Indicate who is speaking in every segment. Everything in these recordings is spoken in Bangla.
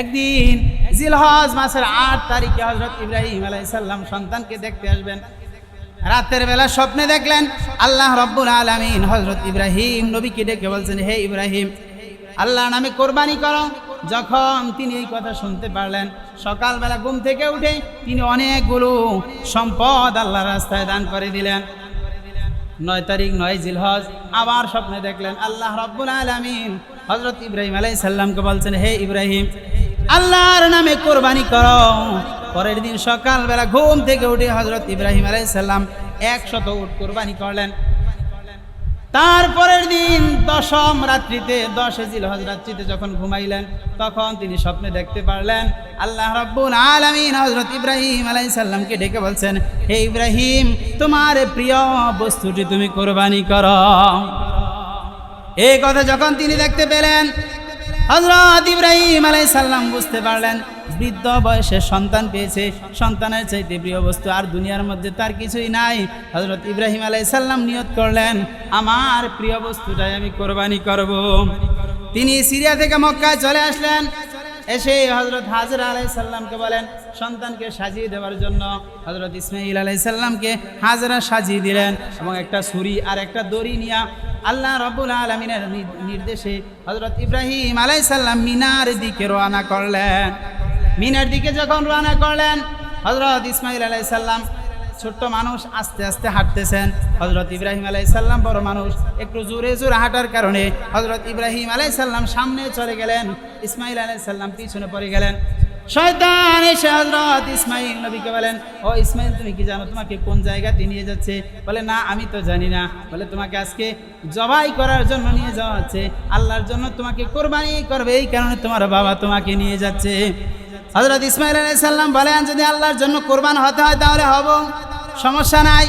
Speaker 1: একদিন জিলহজ মাসের আট তারিখে হজরত ইব্রাহিম আলাইসাল্লাম সন্তানকে দেখতে আসবেন। রাতের বেলা স্বপ্নে দেখলেন আল্লাহ রব্বুল আলমিন হজরত ইব্রাহিম নবীকে ডেকে বলছেন, হে ইব্রাহিম আল্লাহ নামে কোরবানি করো। যখন তিনি এই কথা শুনতে পারলেন, সকালবেলা ঘুম থেকে উঠে তিনি অনেকগুলো সম্পদ আল্লাহর রাস্তায় দান করে দিলেন। নয় তারিখ, নয় জিলহজ, আবার স্বপ্নে দেখলেন আল্লাহ রব্বুল আলমিন হজরত ইব্রাহিম আলাই সাল্লামকে বলছেন, হে ইব্রাহিম, আল্লাহর নামে কোরবানি করো। পরের দিন সকালবেলা ঘুম থেকে উঠে হজরত ইব্রাহিম আলাই সাল্লাম একশত উট কোরবানি করলেন। তারপরের দিন দশম রাত্রিতে, দশে জিলহজ রাত্রিতে যখন ঘুমাইলেন, তখন তিনি স্বপ্নে দেখতে পারলেন, আল্লাহ রব্বুল আলমিন হজরত ইব্রাহিম আলাই সাল্লামকে ডেকে বলছেন, হে ইব্রাহিম, তোমার প্রিয় বস্তুটি তুমি কোরবানি করো। এই কথা যখন তিনি দেখতে পেলেন হজরত ইব্রাহিম আলাই সাল্লাম বুঝতে পারলেন, বৃদ্ধ বয়সে সন্তান পেয়েছে, সন্তানের চাইতে প্রিয় বস্তু আর দুনিয়ার মধ্যে তার কিছুই নাই হজরত ইব্রাহিম আলাই সাল্লাম নিয়ত করলেন, আমার প্রিয় বস্তুটাই আমি কোরবানি করব। তিনি সিরিয়া থেকে মক্কায় চলে আসলেন এসে হজরত হাজর আলাই সাল্লামকে বলেন, সন্তানকে সাজিয়ে দেওয়ার জন্য হজরত ইসমাইল আলাই সাল্লামকে হাজরা সাজিয়ে দিলেন এবং একটা ছুরি আর একটা দড়ি নিয়ে আল্লাহ রব্বুল আলমিনের নির্দেশে হজরত ইব্রাহিম আলাই সাল্লাম মিনার দিকে রওনা করলেন। মিনার দিকে যখন রওনা করলেন হজরত ইসমাইল আলাই সাল্লাম ছোট্ট মানুষ আস্তে আস্তে হাঁটতেছেন। হজরত ইব্রাহিম আলাই সাল্লাম বড় মানুষ, একটু জোরে জোরে হাঁটার কারণে হজরত ইব্রাহিম আলাই সাল্লাম সামনে চলে গেলেন ইসমাইল আলাই সাল্লাম পিছনে পড়ে গেলেন। শয়তান এসে হজরত ইসমাইল নবীকে বলেন, ও ইসমাইল তুমি কি জানো তোমাকে কোন জায়গাতে নিয়ে যাচ্ছে? বলে, না, আমি তো জানি না। বলে, তোমাকে আজকে জবাই করার জন্য নিয়ে যাওয়া হচ্ছে। আল্লাহর জন্য তোমাকে কোরবানি করবে, এই কারণে তোমার বাবা তোমাকে নিয়ে যাচ্ছে। হজরত ইসমাইল আলাই সাল্লাম বলেন, যদি আল্লাহর জন্য কোরবান হতে হয় তাহলে হব। সমস্যা নাই।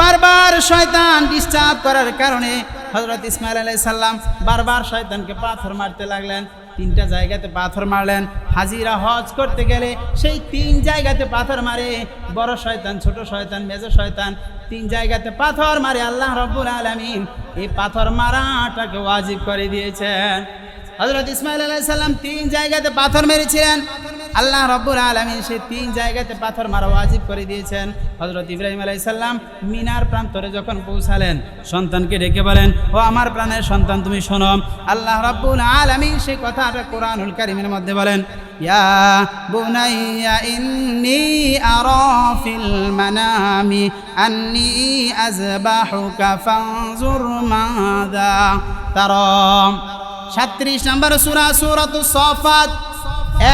Speaker 1: বারবার শয়তান ডিস্টার্ব করার কারণে হজরত ইসমাইল আলাই সাল্লাম বারবার শয়তানকে পাথর মারতে লাগলেন। তিনটা জায়গাতে পাথর মারলেন। হাজিরা হজ করতে গেলে সেই তিন জায়গাতে পাথর মারে। বড় শয়তান, ছোট শয়তান, মেজ শয়তান তিন জায়গাতে পাথর মারে। আল্লাহ রব্বুল আলমিন এই পাথর মারাটাকে ওয়াজিব করে দিয়েছেন। হজরত ইসমাইল আলাই সাল্লাম তিন জায়গাতে পাথর মেরেছিলেন। আল্লাহ রব্বুল আলমিন সেই তিন জায়গাতে পাথর মারা ওয়াজিব করে দিয়েছেন। হজরত ইব্রাহিম আলাই সাল্লাম মিনার প্রান্তরে যখন পৌঁছালেন, সন্তানকে ডেকে বলেন, ও আমার প্রাণের সন্তান, তুমি শোনো। আল্লাহ রব্বুল আলমিন সেই কথাটা কোরআনুল কারিমের মধ্যে বলেন, ইয়া বুনাইয়া ইন্নি আরা মানামি আন্নি আযবাহুকা ফানজুর মাদা তারা। সাত্রিশ নম্বর সুরা সুরত সফাত।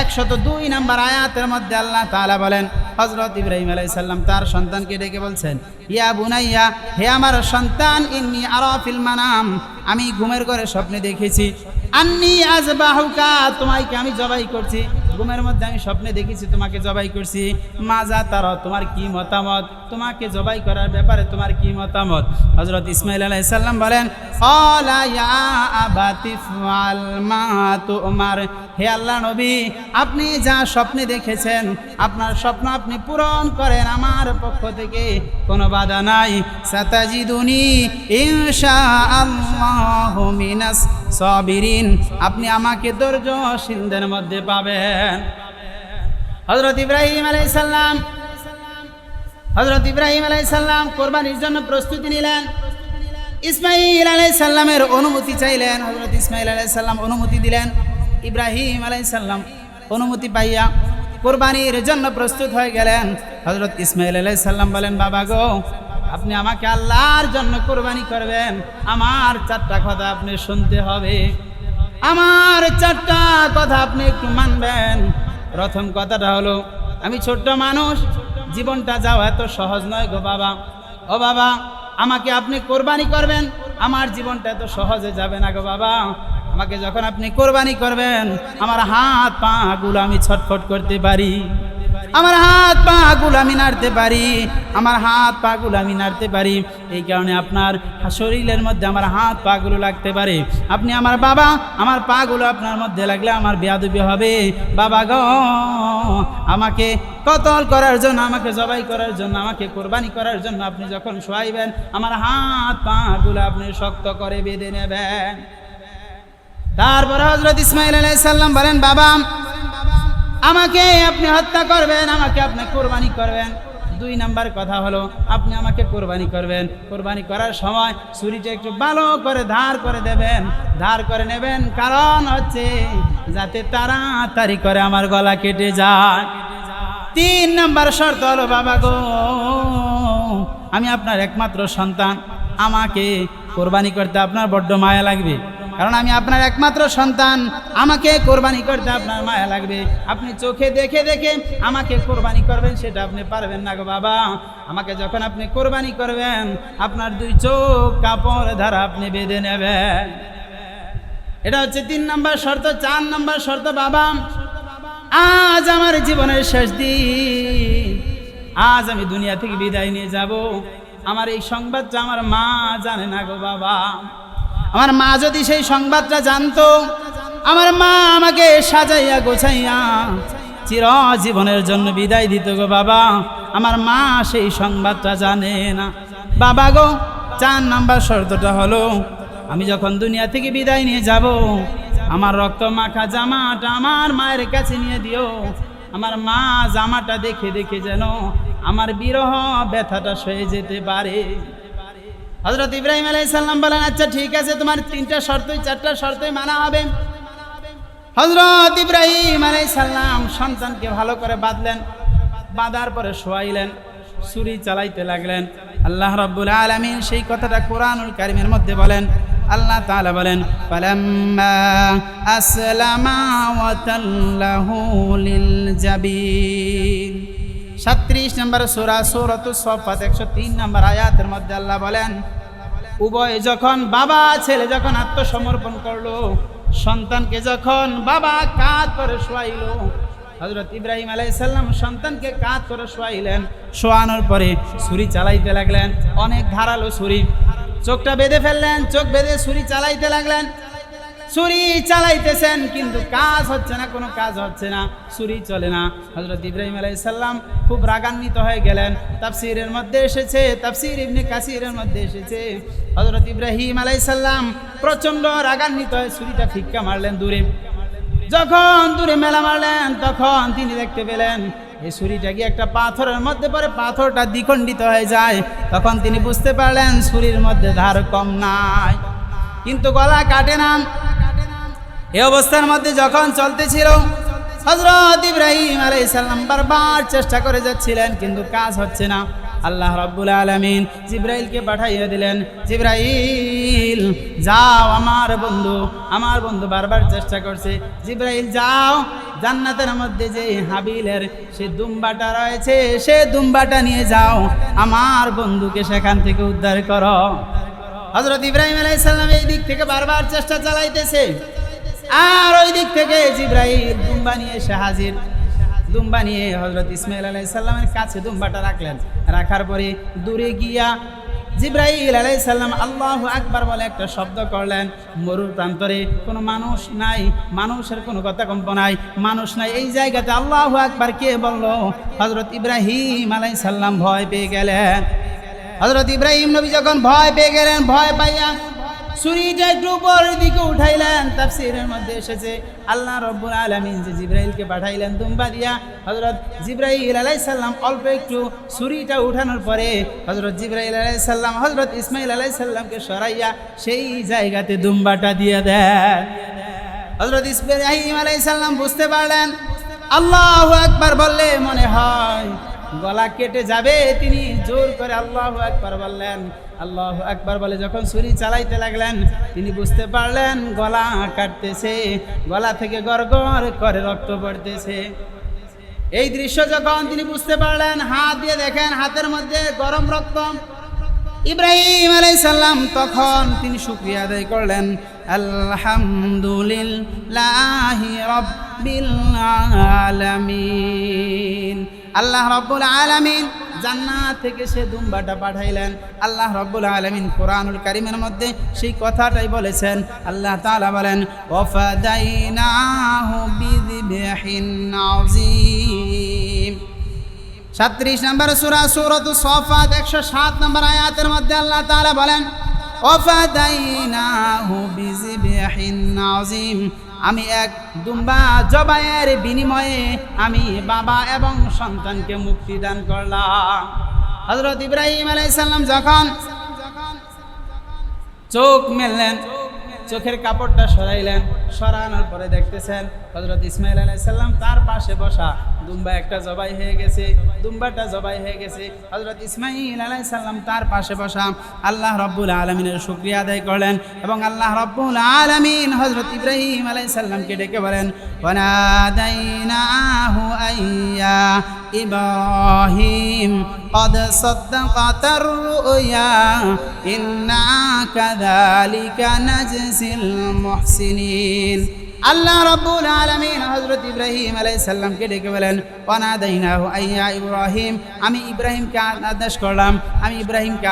Speaker 1: একশত দুই নম্বর আয়াতের মধ্যে আল্লাহ তালা বলেন হজরত ইব্রাহিম আলাই সাল্লাম তার সন্তানকে ডেকে বলছেন, ইয়া বুনাইয়া, হে আমার সন্তান, ইন্নি আরফিল মানাম, আমি ঘুমের ঘরে স্বপ্নে দেখেছি। আন্নি আজ বাহুকা তোমাকে আমি জবাই করছি? ঘুমের মধ্যে আমি স্বপ্নে দেখেছি, তোমাকে জবাই করছি। মাজা তার, তোমার কি মতামত? তোমাকে জবাই করার ব্যাপারে তোমার কি মতামত? হজরত ইসমাইল আলাই সাল্লাম বলেন "ক্বালা ইয়া আবাতি মা তুমার। হে আল্লাহ নবী, আপনি যা স্বপ্নে দেখেছেন, আপনার স্বপ্ন আপনি পূরণ করেন, আমার পক্ষ থেকে কোনো বাধা নাই। সাতাজিদুনি ইনশা আল্লাহু মিনাস সাবিরিন। আপনি আমাকে ধৈর্যশীলদের মধ্যে পাবেন। হজরত ইব্রাহিম আলাইহিস সালাম হজরত ইব্রাহিম আলাইহিস সালাম কোরবানির জন্য প্রস্তুতি নিলেন। ইসমাইল আলাইহিস সালামের অনুমতি চাইলেন হজরত ইসমাইল আলাইহিস সালাম অনুমতি দিলেন। ইব্রাহিম আলাইহিস সালাম অনুমতি পাইয়া কোরবানির জন্য প্রস্তুত হয়ে গেলেন। হজরত ইসমাইল আলাইহিস সালাম বলেন, বাবা গো, আপনি আমাকে আল্লাহর জন্য কোরবানি করবেন। আমার চারটা কথা আপনি শুনতে হবে। আমার চারটা কথা আপনি একটু মানবেন। প্রথম কথাটা হলো, আমি ছোট্ট মানুষ, জীবনটা যাওয়া এত সহজ নয় গো বাবা। ও বাবা, আমাকে আপনি কোরবানি করবেন, আমার জীবনটা এত সহজে যাবে না গো বাবা। আমাকে যখন আপনি কোরবানি করবেন, আমার হাত পা গুলো আমি ছটফট করতে পারি। আমার হাত পা গুলো আমি নাড়তে পারি, আমার হাত পা গুলো আমি নাড়তে পারি। এই কারণে আপনার শরীরের মধ্যে আমার হাত পা গুলো লাগতে পারে। আপনি আমার বাবা, আমার পা গুলো আপনার মধ্যে লাগলে আমার বেয়াদুবি হবে। বাবা গ, আমাকে কতল করার জন্য, আমাকে জবাই করার জন্য, আমাকে কোরবানি করার জন্য আপনি যখন শোয়াইবেন, আমার হাত পা গুলো আপনি শক্ত করে বেঁধে নেবেন। তারপরে হজরত ইসমাইল আলাইসাল্লাম বলেন, বাবা আমাকে আপনি হত্যা করবেন, আমাকে আপনি কোরবানি করবেন। দুই নাম্বার কথা হলো, আপনি আমাকে কোরবানি করবেন। কোরবানি করার সময় ছুরিটা একটু ভালো করে ধার করে দেবেন। ধার করে নেবেন কারণ হচ্ছে যাতে তাড়াতাড়ি করে আমার গলা কেটে যায়। তিন নাম্বার শর্ত হলো, বাবা গো, আমি আপনার একমাত্র সন্তান। আমাকে কোরবানি করতে আপনার বড্ড মায়া লাগবে। কারণ আমি আপনার একমাত্র সন্তান। আমাকে কোরবানি করতে আপনার মায়া লাগবে। আপনি চোখে দেখে দেখে আমাকে কোরবানি করবেন, সেটা আপনি পারবেন না গো বাবা। আমাকে যখন আপনি কোরবানি করবেন, আপনার দুই চোখ কাপড় দ্বারা আপনি বেঁধে নেবেন। এটা হচ্ছে তিন নম্বর শর্ত, চার নম্বর শর্ত বাবা। আজ আমার জীবনের শেষ দিন। আজ আমি দুনিয়া থেকে বিদায় নিয়ে যাব। আমার এই সংবাদটা আমার মা জানে না গো বাবা। আমার মা যদি সেই সংবাদটা জানতো, আমার মা আমাকে সাজাইয়া গোছাইয়া চির জীবনের জন্য বিদায় দিত গো বাবা। আমার মা সেই সংবাদটা জানে না। বাবা গো, চার নাম্বার শর্তটা হলো, আমি যখন দুনিয়া থেকে বিদায় নিয়ে যাব, আমার রক্ত মাখা জামাটা আমার মায়ের কাছে নিয়ে দিও। আমার মা জামাটা দেখে দেখে যেন আমার বিরহ ব্যথাটা সয়ে যেতে পারে। হজরত ইব্রাহিম আলাই সাল্লাম বলেন আচ্ছা ঠিক আছে, তোমার তিনটা শর্তই, চারটা শর্তই মানা হবে। হজরত ইব্রাহিম আলাই সাল্লাম সন্তানকে ভালো করে বাঁধলেন, বাঁধার পরে শোয়াইলেন, ছুরি চালাইতে লাগলেন। আল্লাহ রাব্বুল আলামিন সেই কথাটা কোরআনুল কারিমের মধ্যে বলেন। আল্লাহ তাআলা বলেন, ফালাম্মা আসলামা ওয়া তাল্লাহু লিল 37 নম্বর সূরা সূরাতুস সাফাত 103 নম্বর আয়াতের মধ্যে আল্লাহ বলেন, উভয় যখন বাবা, ছেলে যখন আত্মসমর্পণ করল, সন্তানকে যখন বাবা কাঁধ করে শোয়াইলো হজরত ইব্রাহিম আলাইসাল্লাম সন্তানকে কাঁধ করে শোয়াইলেন, শোয়ানোর পরে ছুরি চালাইতে লাগলেন, অনেক ধারালো ছুরি। চোখটা বেঁধে ফেললেন, চোখ বেঁধে ছুরি চালাইতে লাগলেন ছুরি চালাইতেছেন, কিন্তু কাজ হচ্ছে না, কোনো কাজ হচ্ছে না, ছুরি চলে না। হজরত ইব্রাহিম আলাইসাল্লাম খুব রাগান্বিত হয়ে গেলেন। তাফসিরের মধ্যে এসেছে, তাফসির ইবনে কাসিরের মধ্যে এসেছে। হজরত ইব্রাহিম আলাইসাল্লাম প্রচণ্ড রাগান্বিত হয়ে ছুরিটা ফিক্কা মারলেন দূরে। যখন দূরে মেলা মারলেন, তখন তিনি দেখতে পেলেন, এই ছুরিটা গিয়ে একটা পাথরের মধ্যে পরে পাথরটা দ্বিখণ্ডিত হয়ে যায়। তখন তিনি বুঝতে পারলেন, ছুরির মধ্যে ধার কম নাই। কিন্তু গলা কাটে না। এই অবস্থার মধ্যে যখন চলতেছিল হজরত ইব্রাহিম আলাইসাল্লাম বারবার চেষ্টা করে যাচ্ছিলেন, কিন্তু কাজ হচ্ছে না। আল্লাহ রাব্বুল আলামিন জিব্রাইলকে পাঠাইয়া দিলেন, জিব্রাইল, যাও আমার বন্ধু আমার বন্ধু বারবার চেষ্টা করছে, জিব্রাইল যাও, জান্নাতের মধ্যে যে হাবিলের সে দুম্বাটা রয়েছে, সে দুম্বাটা নিয়ে যাও, আমার বন্ধুকে সেখান থেকে উদ্ধার করো। হজরত ইব্রাহিম আলাইসাল্লাম এই দিক থেকে বারবার চেষ্টা চালাইতেছে। আর ওই দিক থেকে জিব্রাইল দুম্বা নিয়ে এসে হাজির। দুম্বা নিয়ে হজরত ইসমাইল আলাইসাল্লামের কাছে দুম্বাটা রাখলেন। রাখার পরে দূরে গিয়া জিব্রাইল আলাইসাল্লাম আল্লাহ আকবার বলে একটা শব্দ করলেন। মরুর প্রান্তরে কোনো মানুষ নাই, মানুষের কোনো কথা কম্প নাই, মানুষ নাই। এই জায়গাতে আল্লাহ আকবার কে বলল? হজরত ইব্রাহিম আলাইসাল্লাম ভয় পেয়ে গেলেন। হজরত ইব্রাহিম নবী যখন ভয় পেয়ে গেলেন, ভয় পাইয়া ছুরিটা একটু উপরের দিকে উঠাইলেন, তাফসিরের মধ্যে এসেছে, আল্লাহ রব্বুল আলমিন যে জিব্রাইলকে পাঠাইলেন দুম্বা দিয়া হজরত জিব্রাইল আলাইসাল্লাম অল্প একটু ছুরিটা উঠানোর পরে হজরত জিব্রাইল আলাইসাল্লাম হজরত ইসমাইল আলাইসাল্লামকে সরাইয়া সেই জায়গাতে দুম্বাটা দিয়ে দেন। হজরত ইসমাইল আলাইসাল্লাম বুঝতে পারলেন, আল্লাহ একবার বললে মনে হয় গলা কেটে যাবে, তিনি জোর করে আল্লাহ একবার বললেন। আল্লাহ একবার বলে যখন ছুরি চালাইতে লাগলেন, তিনি বুঝতে পারলেন গলা কাটতেছে, গলা থেকে গড় করে রক্ত পড়তেছে। এই দৃশ্য যখন তিনি বুঝতে পারলেন, হাত দিয়ে দেখেন, হাতের মধ্যে গরম রক্ত। ইব্রাহিম আলাইসাল্লাম তখন তিনি শুক্রিয়া আদায় করলেন, আলহামদুলিল্লাহ রব্বিল আলামিন। আল্লাহ রব্বুল আলামিন জান্নাত থেকে সে দুম্বাটা পাঠাইলেন। আল্লাহ রব্বুল আলমিন কোরআনুল কারিমের মধ্যে সেই কথাটাই বলেছেন। আল্লাহ তাআলা বলেন সাত্রিশ নম্বর সুরা, সুরত সফাত, একশো সাত নম্বর আয়াতের মধ্যে আল্লাহ তাআলা বলেন আমি এক দুম্বা জবাইয়ের বিনিময়ে আমি বাবা এবং সন্তানকে মুক্তি দান করলাম। হজরত ইব্রাহিম আলাইসাল্লাম যখন চোখ মেললেন চোখের কাপড়টা সরাইলেন, সরানোর পরে দেখতেছেন হজরত ইসমাইল আলাইসাল্লাম তার পাশে বসা। দুম্বা একটা জবাই হয়ে গেছে, দুম্বাটা জবাই হয়ে গেছে। হজরত ইসমাইল আলাইসাল্লাম তার পাশে বসা। আল্লাহ রব্বুল আলমিনের শুক্রিয়া আদায় করলেন এবং আল্লাহ রব্বুল আলমিন হজরত ইব্রাহিম আলাইসাল্লামকে ডেকে বলেন إبراهيم. قد صدقت الرؤيا إنا كذلك نجزي المحسنين. আল্লাহ রব্বুল আলমিন হজরত ইব্রাহিম আলাই সাল্লামকে ডেকে বলেন অনাদাইনাহু আইয়া ইব্রাহিম। আমি ইব্রাহিমকে আদেশ করলাম, আমি ইব্রাহিমকে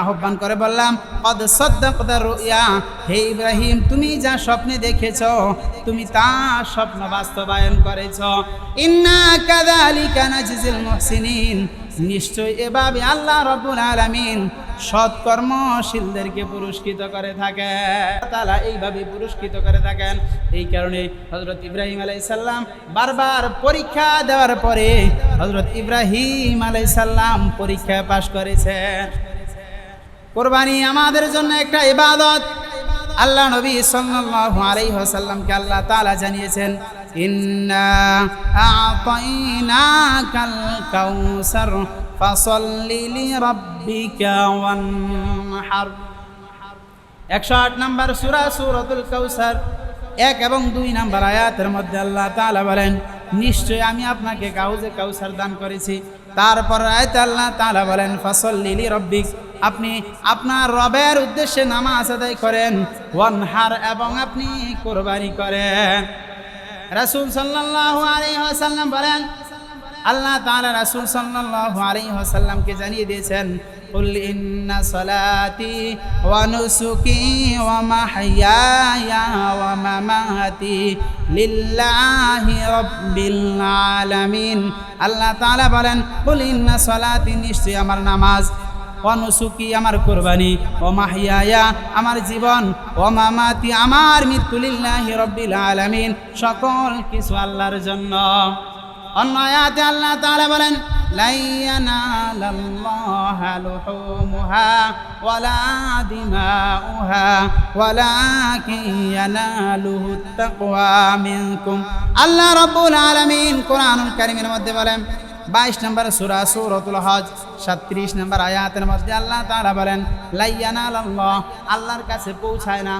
Speaker 1: আহ্বান করে বললাম অদ সদ্দাকদার রুইয়া, হে ইব্রাহিম, তুমি যা স্বপ্নে দেখেছ, তুমি তা স্বপ্ন বাস্তবায়ন করেছ। ইন্না কাদালিকা নাজিজিল মুহসিনিন। নিশ্চয় এভাবে আল্লাহ রব্বুল আলামিন সৎকর্মশীলদেরকে পুরস্কৃত করে থাকেন। তালা এইভাবে পুরস্কৃত করে থাকেন। এই কারণে হজরত ইব্রাহিম আলাইসাল্লাম বারবার পরীক্ষা দেওয়ার পরে হজরত ইব্রাহিম আলাইসাল্লাম পরীক্ষায় পাশ করেছেন। কোরবানি আমাদের জন্য একটা ইবাদত। আল্লাহ নবী সাল্লাল্লাহু আলাইহি ওয়াসাল্লামকে আল্লাহ তাআলা জানিয়েছেন, ইন্না আ'তাইনাকাল কাউসার, ফাসাল্লি লিরাব্বিকা ওয়ানহার। একশো আট নম্বর সুরা সুরতুল কৌসার এক এবং দুই নম্বর আয়াতের মধ্যে আল্লাহ তাআলা বলেন, নিশ্চয় আমি আপনাকে কাউজে কাউসার দান করেছি। তারপর আয়াতে আল্লাহ তাআলা বলেন ফসল লিলি রব্বিক আপনি আপনার রবের উদ্দেশ্যে নামাজ আদায় করেন, ওয়ানহার এবং আপনি কোরবানি করেন। রাসুল সাল্লাহ আলহ্লাম বলেন, আল্লাহ তাআলা রাসূল সাল্লাল্লাহু আলাইহি ওয়াসাল্লামকে জানিয়ে দিয়েছেন, কুল ইন্না সালাতি ওয়া নুসুকি ওয়া মাহইয়ায়া ওয়া মামাতি লিল্লাহি রাব্বিল আলামিন। আল্লাহ তাআলা বলেন, কুল ইন্না সালাতি নিশ্চয়ই আমার নামাজ অনুসুকি আমার কোরবানি। ও মাহিয়ায়া, আমার জীবন। ও মামাতি, আমার মৃত্যুলিল্লাহি রব্বিল আলামিন। সকল কিছু আল্লাহর জন্য। অন্য আয়াতে আল্লাহ তাআলা বলেন লাইয়ানালাল্লাহা লুহুমুহা ওয়ালা দিমাউহা ওয়ালাকিন ইয়ানালুহুত তাকওয়া মিনকুম। আল্লাহ রাব্বুল আলামিন কোরআনুল কারীমের মধ্যে বলেন বাইশ নম্বর সুরা সুরতুল হজ সাত্রিশ নম্বর আয়াতের মধ্যে আল্লাহ তাআলা বলেন আল্লাহ আল্লাহর কাছে পৌঁছায় না।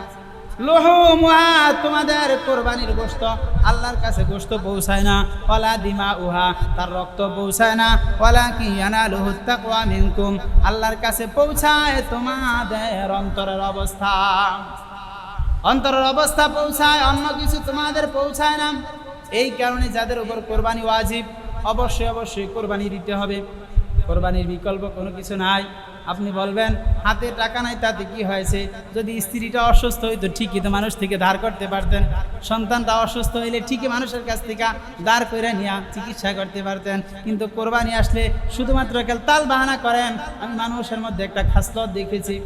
Speaker 1: তোমাদের কোরবানির আল্লাহর কাছে গোস্ত পৌঁছায় না। দিমা উহা তার রক্ত পৌঁছায় না। কাছে পৌঁছায় তোমাদের অন্তরের অবস্থা। অন্তরের অবস্থা পৌঁছায়, অন্য কিছু তোমাদের পৌঁছায় না। এই কারণে যাদের উপর কোরবানি ওয়াজিব অবশ্যই অবশ্যই কোরবানি দিতে হবে। কোরবানির বিকল্প কোনো কিছু নাই। আপনি বলবেন, হাতে টাকা নাই, তাতে কি হয়েছে? যদি স্ত্রীটা অসুস্থ হইতো, ঠিকই তো মানুষ থেকে ধার করতে পারতেন। সন্তানটা অসুস্থ হইলে ঠিকই মানুষের কাছ থেকে দাঁড় করে নিয়ে চিকিৎসা করতে পারতেন। কিন্তু কোরবানি আসলে শুধুমাত্র কেল তাল বাহানা করেন। আমি মানুষের মধ্যে একটা খাসলত দেখেছি।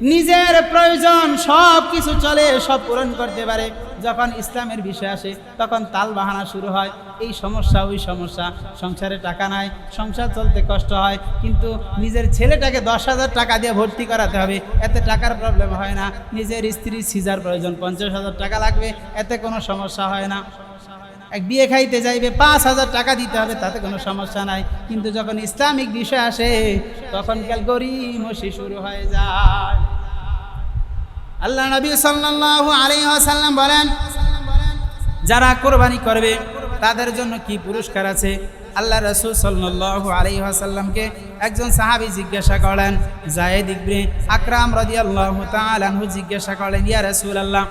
Speaker 1: নিজের প্রয়োজন সব কিছু চলে, সব পূরণ করতে পারে। যখন ইসলামের বিষয় আসে, তখন তাল বাহানা শুরু হয়। এই সমস্যা, ওই সমস্যা। সংসারে টাকা নাই, সংসার চলতে কষ্ট হয়, কিন্তু নিজের ছেলেটাকে দশ হাজার টাকা দিয়ে ভর্তি করাতে হবে। এতে টাকার প্রবলেম হয় না। নিজের স্ত্রীর সিজার প্রয়োজন, পঞ্চাশ হাজার টাকা লাগবে, এতে কোনো সমস্যা হয় না। এক বিয়ে খাইতে যাইবে, পাঁচ হাজার টাকা দিতে হবে, তাতে কোনো সমস্যা নাই। কিন্তু যখন ইসলামিক বিষয় আসে, তখন কাল গরিমসি শুরু হয়ে যায়। আল্লাহ নবী সাল্লাল্লাহু আলাইহি ওয়াসাল্লাম বলেন, যারা কোরবানি করবে, তাদের জন্য কি পুরস্কার আছে? আল্লাহ রসুল আলাইহি ওয়াসাল্লামকে একজন সাহাবী জিজ্ঞাসা করেন জায়েদ ইবনে আকরাম রাদিয়াল্লাহু তাআলা আনহু জিজ্ঞাসা করেন ইয়া রাসূলুল্লাহ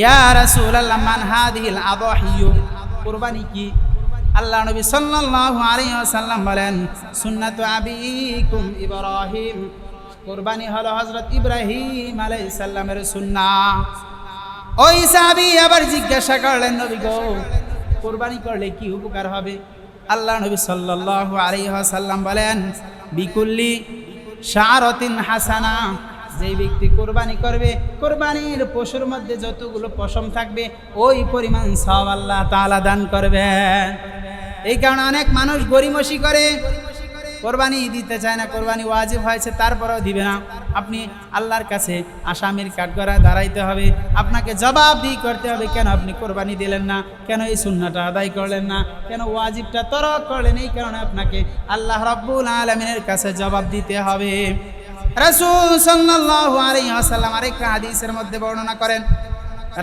Speaker 1: ইয়া রাসূলুল্লাহ, মান হাদিহিল আদাহিয়ু? কোরবানি কি? আল্লাহ নবী সাল্লাল্লাহু আলাইহি ওয়াসাল্লাম বলেন, সুন্নাতু আবিকুম ইব্রাহিম। কোরবানি হলো হযরত ইব্রাহিম আলাইহিস সালামের সুন্নাহ। ওই সাহাবী আবার জিজ্ঞাসা করলেন, নবী গো, কোরবানি করলে কি উপকার হবে? আল্লাহ নবী সাল্লাল্লাহু আলাইহি ওয়াসাল্লাম বলেন, বিকুল্লি শারাতিন হাসানা। যেই ব্যক্তি কোরবানি করবে, কোরবানির পশুর মধ্যে যতগুলো পশম থাকবে, ওই পরিমাণ সব আল্লাহ তাআলা দান করবেন। এই কারণে অনেক মানুষ গরিমসি করে কোরবানি দিতে চায় না, কোরবানি ওয়াজিব হয়েছে, তারপরেও দিবে না। আপনি আল্লাহর কাছে আসামির কাঠগড়ায় দাঁড়াইতে হবে। আপনাকে জবাবদিহি করতে হবে, কেন আপনি কোরবানি দিলেন না? কেন এই সুন্নাটা আদায় করলেন না? কেন ওয়াজিবটা তরক করলেন? এই কারণে আপনাকে আল্লাহ রব্বুল আলমিনের কাছে জবাব দিতে হবে। রাসূল সাল্লাল্লাহু আলাইহি ওয়াসাল্লাম আরেকটা হাদিসের মধ্যে বর্ণনা করেন।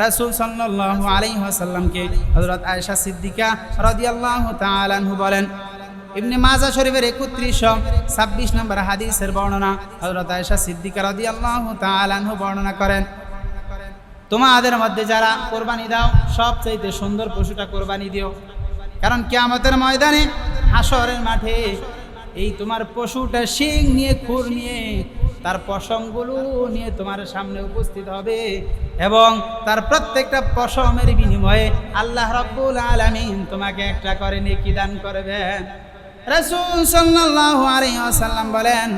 Speaker 1: রাসূল সাল্লাল্লাহু আলাইহি ওয়াসাল্লামকে হযরত আয়েশা সিদ্দিকা রাদিয়াল্লাহু আনহু বলেন ইবনে মাজা শরীফের একত্রিশশো ছাব্বিশ নম্বর হাদিসের বর্ণনা হযরত আয়েশা সিদ্দিকা রাদিয়াল্লাহু তাআলা আনহু বর্ণনা করেন, তোমাদের মধ্যে যারা কোরবানি দাও, সবচাইতে সুন্দর পশুটা কোরবানি দিও। কারণ কিয়ামতের ময়দানে হাসরের মাঠে এই তোমার পশুটা শিং নিয়ে, খুর নিয়ে, তার পশমগুলো নিয়ে তোমার সামনে উপস্থিত হবে এবং তার প্রত্যেকটা পশমের বিনিময়ে আল্লাহ রব্বুল আলামিন তোমাকে একটা করে নেকি দান করবেন। রাসূল সাল্লাল্লাহু আলাইহি ওয়াসাল্লাম বলেন,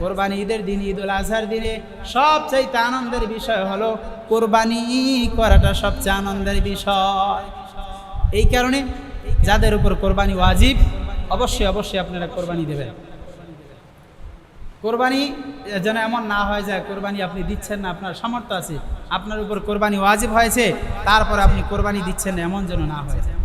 Speaker 1: কোরবানি ঈদের দিন ঈদ উল আজহার দিনে সবচাইতে আনন্দের বিষয় হলো কোরবানি করাটা সবচেয়ে আনন্দের বিষয়। এই কারণে যাদের উপর কোরবানি ওয়াজিব, অবশ্যই অবশ্যই আপনারা কোরবানি দেবেন। কোরবানি যেন এমন না হয় যায়, কোরবানি আপনি দিচ্ছেন না, আপনার সামর্থ্য আছে, আপনার উপর কোরবানি ওয়াজিব হয়েছে, তারপর আপনি কোরবানি দিচ্ছেন না, এমন যেন না হয় যায়।